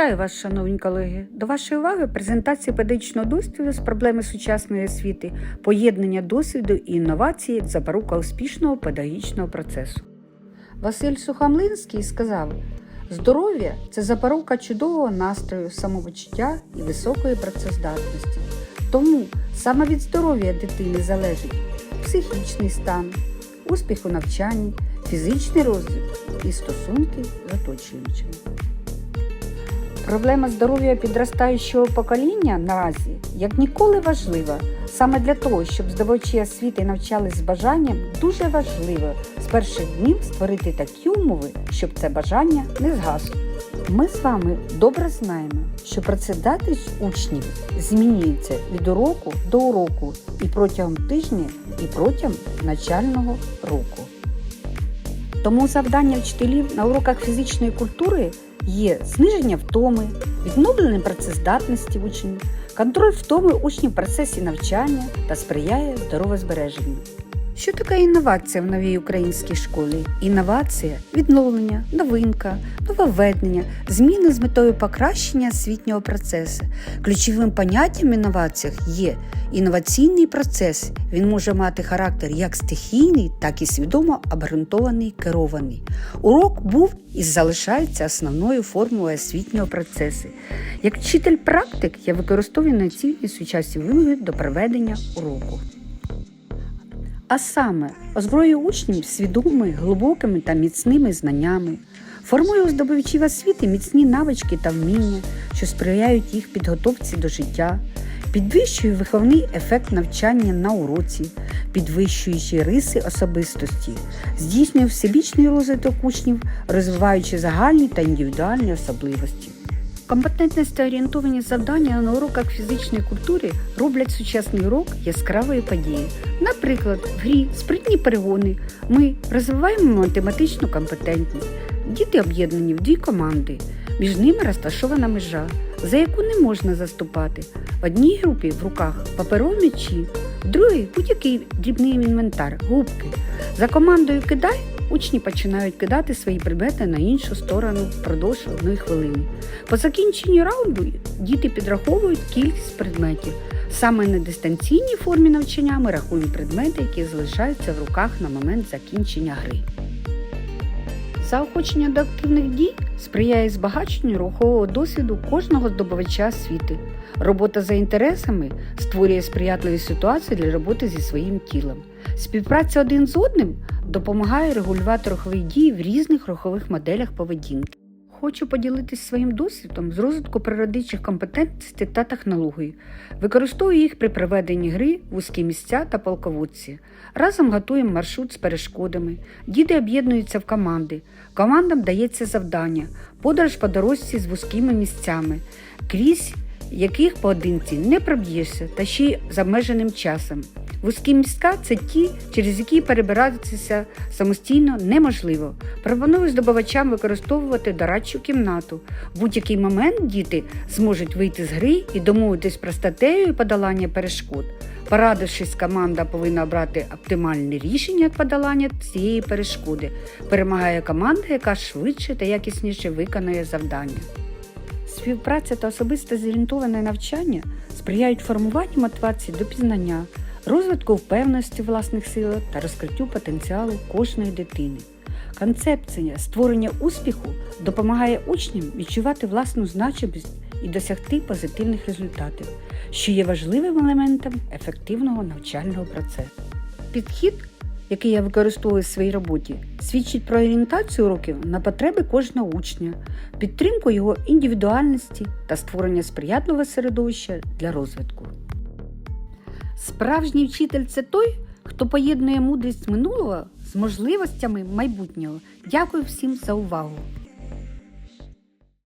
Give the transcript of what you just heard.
Вітаю вас, шановні колеги. До вашої уваги презентація педагогічного досвіду з проблеми сучасної освіти, поєднання досвіду і інновації як запорука успішного педагогічного процесу. Василь Сухомлинський сказав: здоров'я це запорука чудового настрою, самопочуття і високої працездатності. Тому саме від здоров'я дитини залежить психічний стан, успіх у навчанні, фізичний розвиток і стосунки з оточуючими. Проблема здоров'я підростаючого покоління наразі як ніколи важлива. Саме для того, щоб здобувачі освіти навчались з бажанням, дуже важливо з перших днів створити такі умови, щоб це бажання не згасло. Ми з вами добре знаємо, що працедатність учнів змінюється від уроку до уроку і протягом тижня, і протягом навчального року. Тому завдання вчителів на уроках фізичної культури є зниження втоми, відновлення працездатності учнів, контроль втоми учнів в процесі навчання та сприяє здоровозбереженню. Що таке інновація в новій українській школі? Інновація відновлення, новинка, нововведення, зміни з метою покращення освітнього процесу. Ключовим поняттям в інноваціях є інноваційний процес. Він може мати характер як стихійний, так і свідомо обґрунтований, керований. Урок був і залишається основною формою освітнього процесу. Як вчитель практик я використовую національні сучасні вимоги до проведення уроку. А саме озброює учнів свідомими, глибокими та міцними знаннями, формує у здобувачів освіти міцні навички та вміння, що сприяють їх підготовці до життя, підвищує виховний ефект навчання на уроці, підвищуючи риси особистості, здійснює всебічний розвиток учнів, розвиваючи загальні та індивідуальні особливості. Компетентність орієнтовані завдання на уроках фізичної культури роблять сучасний урок яскравою подією. Наприклад, в грі спритні перегони ми розвиваємо математичну компетентність. Діти об'єднані в дві команди. Між ними розташована межа, за яку не можна заступати. В одній групі в руках паперові м'ячі, в другій будь-який дрібний інвентар, губки. За командою кидай учні починають кидати свої предмети на іншу сторону впродовж одної хвилини. По закінченню раунду діти підраховують кількість предметів. Саме на дистанційній формі навчання ми рахуємо предмети, які залишаються в руках на момент закінчення гри. Заохочення до активних дій сприяє збагаченню рухового досвіду кожного здобувача освіти. Робота за інтересами створює сприятливі ситуації для роботи зі своїм тілом. Співпраця один з одним допомагає регулювати рухові дії в різних рухових моделях поведінки. Хочу поділитися своїм досвідом з розвитку природничих компетентностей та технологій. Використовую їх при проведенні гри, вузькі місця та полководці. Разом готуємо маршрут з перешкодами. Діти об'єднуються в команди. Командам дається завдання, подорож по дорожці з вузькими місцями, крізь яких поодинці не проб'єшся та ще й з обмеженим часом. Вузькі містка це ті, через які перебиратися самостійно неможливо. Пропоную здобувачам використовувати дорадчу кімнату. В будь-який момент діти зможуть вийти з гри і домовитись про статтею і подолання перешкод. Порадившись, команда повинна обрати оптимальне рішення подолання цієї перешкоди. Перемагає команда, яка швидше та якісніше виконує завдання. Співпраця та особисте зорієнтоване навчання сприяють формуванню мотивації до пізнання, розвитку впевненості власних силах та розкриттю потенціалу кожної дитини. Концепція створення успіху допомагає учням відчувати власну значимість і досягти позитивних результатів, що є важливим елементом ефективного навчального процесу. Підхід, який я використовую в своїй роботі, свідчить про орієнтацію уроків на потреби кожного учня, підтримку його індивідуальності та створення сприятливого середовища для розвитку. Справжній вчитель це той, хто поєднує мудрість минулого з можливостями майбутнього. Дякую всім за увагу!